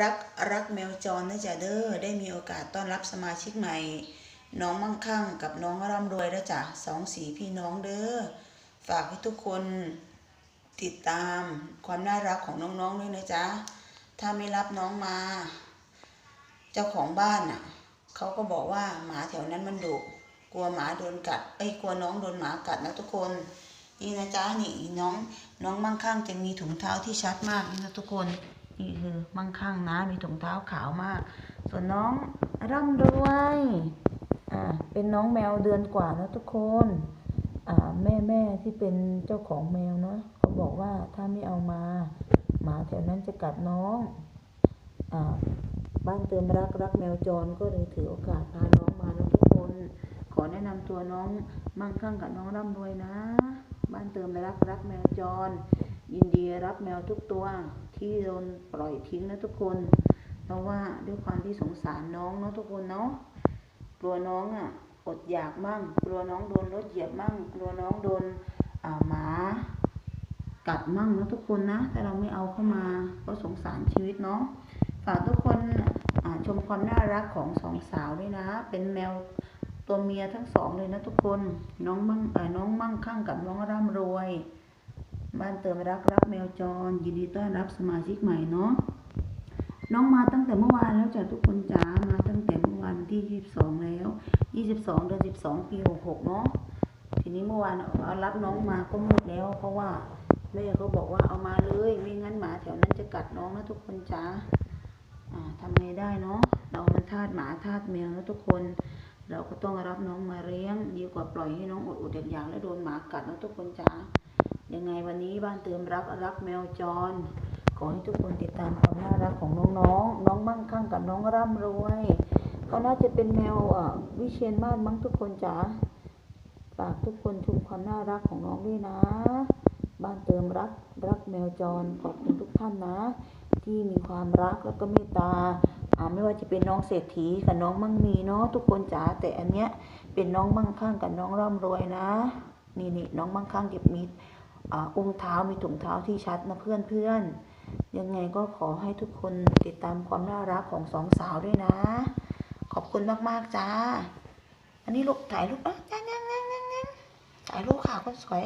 รักรักแมวจรนะจ๊ะเด้อได้มีโอกาสต้อนรับสมาชิกใหม่ น้องมั่งคั่งกับน้องร่ำรวยนะจ๊ะสองสีพี่น้องเด้อฝากให้ทุกคนติดตามความน่ารักของน้องๆด้วยนะจ๊ะถ้าไม่รับน้องมา เจ้าของบ้านน่ะเขาก็บอกว่าหมาแถวนั้นมันดุกลัวหมาโดนกัดเอ้ยกลัวน้องโดนหมากัดนะทุกคนนี่นะจ๊ะนี่น้องน้องมั่งคั่งจะมีถุงเท้าที่ชัดมากนี่นะทุกคน นี่คือมั่งคั่งนะ มีถุงเท้าขาวมาก ส่วนน้องร่ำรวยอ่าเป็นน้องแมวเดือนกว่านะทุกคนอ่าแม่แม่ที่เป็นเจ้าของแมวเนาะเขาบอกว่าถ้าไม่เอามา หมาแถวนั้นจะกัดน้องอ่าบ้านเติมรักรักแมวจรก็เลยถือโอกาสพาน้องมานะทุกคน ขอแนะนำตัวน้องมั่งคั่งกับน้องร่ำรวยนะ บ้านเติมรักรักแมวจร ยินดีรับแมวทุกตัวที่โดนปล่อยทิ้งนะทุกคน เพราะว่าด้วยความที่สงสารน้องเนาะทุกคนเนาะกลัวน้องอะอดอยากมั่ง กลัวน้องโดนรถเหยียบมั่ง กลัวน้องโดนหมากัดมั่งนะทุกคนนะถ้าเราไม่เอาเข้ามาก็สงสารชีวิตเนาะฝากทุกคนชมความน่ารักของสองสาวด้วยนะ เป็นแมวตัวเมียทั้งสองเลยนะทุกคนน้องมั่งน้องมั่งคั่งกับน้องร่ำรวย บ้านเติมรักรักแมวจร ยินดีต้อนรับสมาชิกใหม่เนาะน้องมาตั้งแต่เมื่อวานแล้วจ้ะทุกคนจ๋ามาตั้งแต่เมื่อวานที่22แล้ว22เดือน12ปี66เนาะทีนี้เมื่อวานเอารับน้องมาก็หมดแล้ว เพราะว่าแม่เขาบอกว่าเอามาเลยไม่งั้นหมาแถวนั้นจะกัดน้องนะทุกคนจ๋าทำไงได้เนาะเรามันทาสหมาทาสแมวนะทุกคน เราก็ต้องรับน้องมาเลี้ยง ดีกว่าปล่อยให้น้องอดอดอยากๆแล้วโดนหมากัดนะทุกคนจ๋า ยังไงวันนี้บ้านเติมรักรักแมวจร ขอให้ทุกคนติดตามความน่ารักของน้องๆ น้องมั่งคั่งกับน้องร่ำรวยเขาน่าจะเป็นแมวอ่อวิเชียนมาศมั้งทุกคนจ๋าฝากทุกคนชมความน่ารักของน้องด้วยนะ บ้านเติมรักรักแมวจรขอบคุณทุกท่านนะ ที่มีความรักแล้วก็เมตตาอ่าไม่ว่าจะเป็นน้องเศรษฐีกับน้องมั่งมีเนาะทุกคนจ๋าแต่อันเนี้ยเป็นน้องมั่งคั่งกับน้องร่ำรวยนะ นี่นี่น้องมั่งคั่งเก็บมีด อุ้งเท้ามีถุงเท้าที่ชัดนะเพื่อนเพื่อนๆยังไงก็ขอให้ทุกคนติดตามความน่ารักของสองสาวด้วยนะ ขอบคุณมากๆจ้า อันนี้ลูกถ่ายรูปอะยังยังยังยังยังถ่ายรูปค่ะคนสวย